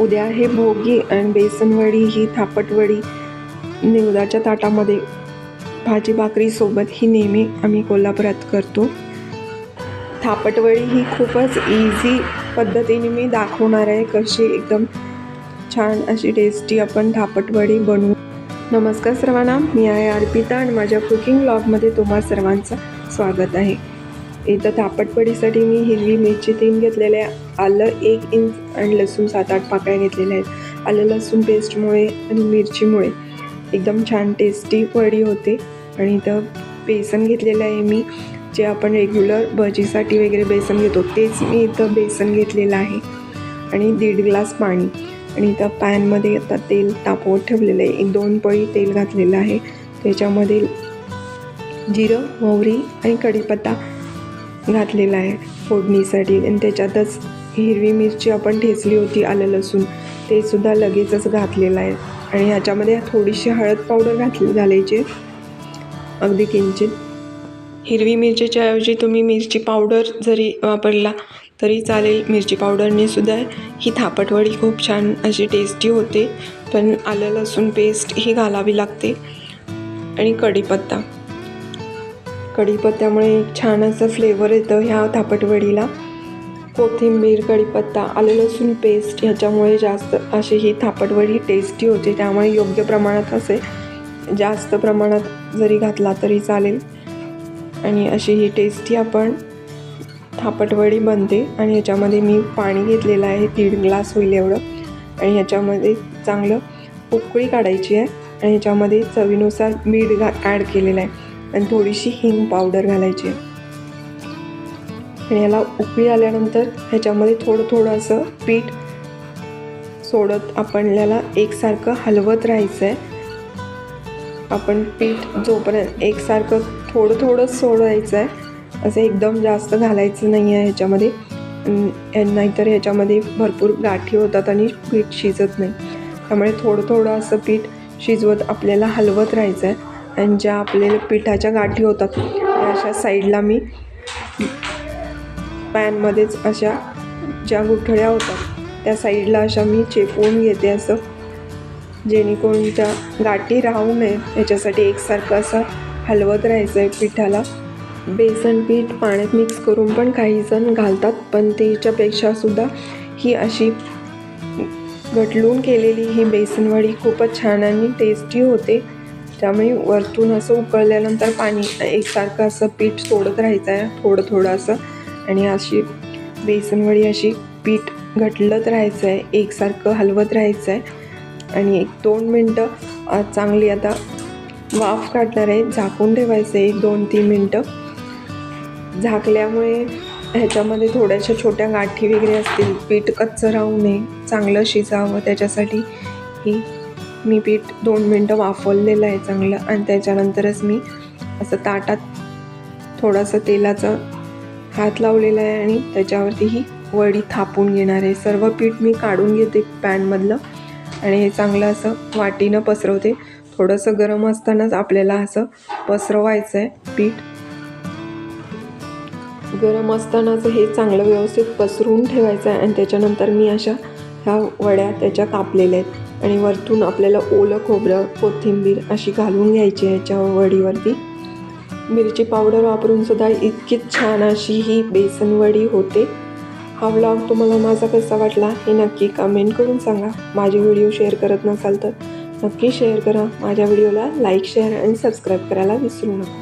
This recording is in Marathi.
उद्या आहे भोगी आणि बेसनवडी ही थापटवडी निवदाच्या ताटामध्ये भाजी भाकरीसोबत ही नेहमी आम्ही कोल्हापुरात करतो. थापटवडी ही खूपच इझी पद्धतीने मी दाखवणार आहे कशी एकदम छान अशी टेस्टी आपण थापटवडी बनवू. नमस्कार सर्वांना मी आहे अर्पिता आणि माझ्या कुकिंग ब्लॉगमध्ये तुम्हा सर्वांचं स्वागत आहे. इथं तापटपडीसाठी मी हिरवी मिरची तीन घेतलेले आहे. आलं एक इंच आणि लसूण सात आठ पाकळ्या घेतलेल्या आहेत. आलं लसूण पेस्टमुळे आणि मिरचीमुळे. एकदम छान टेस्टी वडी होते. आणि इथं बेसन घेतलेलं आहे मी जे आपण रेग्युलर भजीसाठी वगैरे बेसन घेतो. तेच मी इथं बेसन घेतलेलं आहे. आणि दीड ग्लास पाणी. आणि इथं पॅनमध्ये आता तेल तापवत ठेवलेलं आहे. एक दोन पळी तेल घातलेलं आहे. त्याच्यामध्ये जिरं मोहरी आणि कढीपत्ता घातलेला आहे फोडणीसाठी. आणि त्याच्यातच हिरवी मिरची आपण ठेचली होती आलं लसूण. ते सुद्धा लगेचच घातलेलं आहे. आणि ह्याच्यामध्ये थोडीशी हळद पावडर घातली घालायची. अगदी किंचित. हिरवी मिरचीच्या ऐवजी तुम्ही मिरची पावडर जरी वापरला तरी चालेल. मिरची पावडरने सुद्धा ही थापटवडी खूप छान अशी टेस्टी होते. पण आलं लसूण पेस्ट ही घालावी लागते. आणि कढीपत्ता. कढीपत्त्यामुळे एक छान असं फ्लेवर येतं ह्या थापटवडीला कोथिंबीर कढीपत्ता आलं लसूण पेस्ट ह्याच्यामुळे जास्त अशी ही थापटवडी टेस्टी होते. त्यामुळे योग्य प्रमाणात असे जास्त प्रमाणात जरी घातला तरी चालेल. आणि अशी ही टेस्टी आपण थापटवडी बनते. आणि ह्याच्यामध्ये मी पाणी घेतलेलं आहे दीड ग्लास होईल एवढं. आणि ह्याच्यामध्ये चांगलं उकळी काढायची आहे. आणि ह्याच्यामध्ये चवीनुसार मीठ घा ॲड केलेलं आहे. आणि थोडीशी हिंग पावडर घालायची. आणि याला उकळी आल्यानंतर ह्याच्यामध्ये थोडं थोडं असं पीठ सोडत आपल्याला एकसारखं हलवत राहायचं आहे आपण पीठ जोपर्यंत एकसारखं थोडं थोडं सोडायचं आहे असं एकदम जास्त घालायचं नाही आहे ह्याच्यामध्ये नाहीतर ह्याच्यामध्ये भरपूर गाठी होतात आणि पीठ शिजत नाही. त्यामुळे थोडं थोडं असं पीठ शिजवत आपल्याला हलवत राहायचं आहे आणि ज्या आपल्याला पिठाच्या गाठी होतात त्या अशा साईडला मी पॅनमध्येच अशा ज्या गुठळ्या होतात त्या साईडला अशा मी चेपवून घेते असं. जेणेकरून त्या गाठी राहू नये. याच्यासाठी एकसारखं असं हलवत राहायचं आहे पिठाला. बेसन पीठ पाण्यात मिक्स करून पण काही जण घालतात पण त्याच्यापेक्षा सुद्धा ही अशी घटलून केलेली ही बेसनवडी खूपच छान आणि टेस्टी होते. त्यामुळे वरतून असं उकळल्यानंतर पाणी एकसारखं असं पीठ सोडत राहायचं आहे थोडं थोडं असं. आणि अशी बेसनवडी अशी पीठ घटलत राहायचं आहे एकसारखं हलवत राहायचं आहे आणि एक दोन मिनटं चांगली आता वाफ काढणार आहे झाकून ठेवायचं आहे एक दोन तीन मिनटं. झाकल्यामुळे ह्याच्यामध्ये थोड्याशा छोट्या गाठी वगैरे असतील पीठ कच्चं राहू नये चांगलं शिजावं त्याच्यासाठी. ही मी पीठ दोन मिनटं वाफवलेलं आहे चांगलं आणि त्याच्यानंतरच मी असं ताटात थोडंसं तेलाचं हात लावलेला आहे आणि त्याच्यावरती ही वडी थापून घेणार आहे. सर्व पीठ मी काढून घेते पॅनमधलं आणि हे चांगलं असं वाटीनं पसरवते. थोडंसं गरम असतानाच आपल्याला असं पसरवायचं आहे पीठ. गरम असतानाच हे चांगलं व्यवस्थित पसरून ठेवायचं आहे आणि त्याच्यानंतर मी अशा ह्या वड्या त्याच्या कापलेल्या आहेत. आणि वरतून आपल्याला ओलं खोबरं कोथिंबीर अशी घालून घ्यायची ह्याच्या वडीवरती. मिरची पावडर वापरून सुद्धा इतकीच छान अशी ही बेसन वडी होते. हा व्लॉग तुम्हाला माझा कसा वाटला हे नक्की कमेंट करून सांगा. माझे व्हिडिओ शेअर करत नसाल तर नक्की शेअर करा. माझ्या व्हिडिओला लाईक शेअर आणि सबस्क्राईब करायला विसरू नका.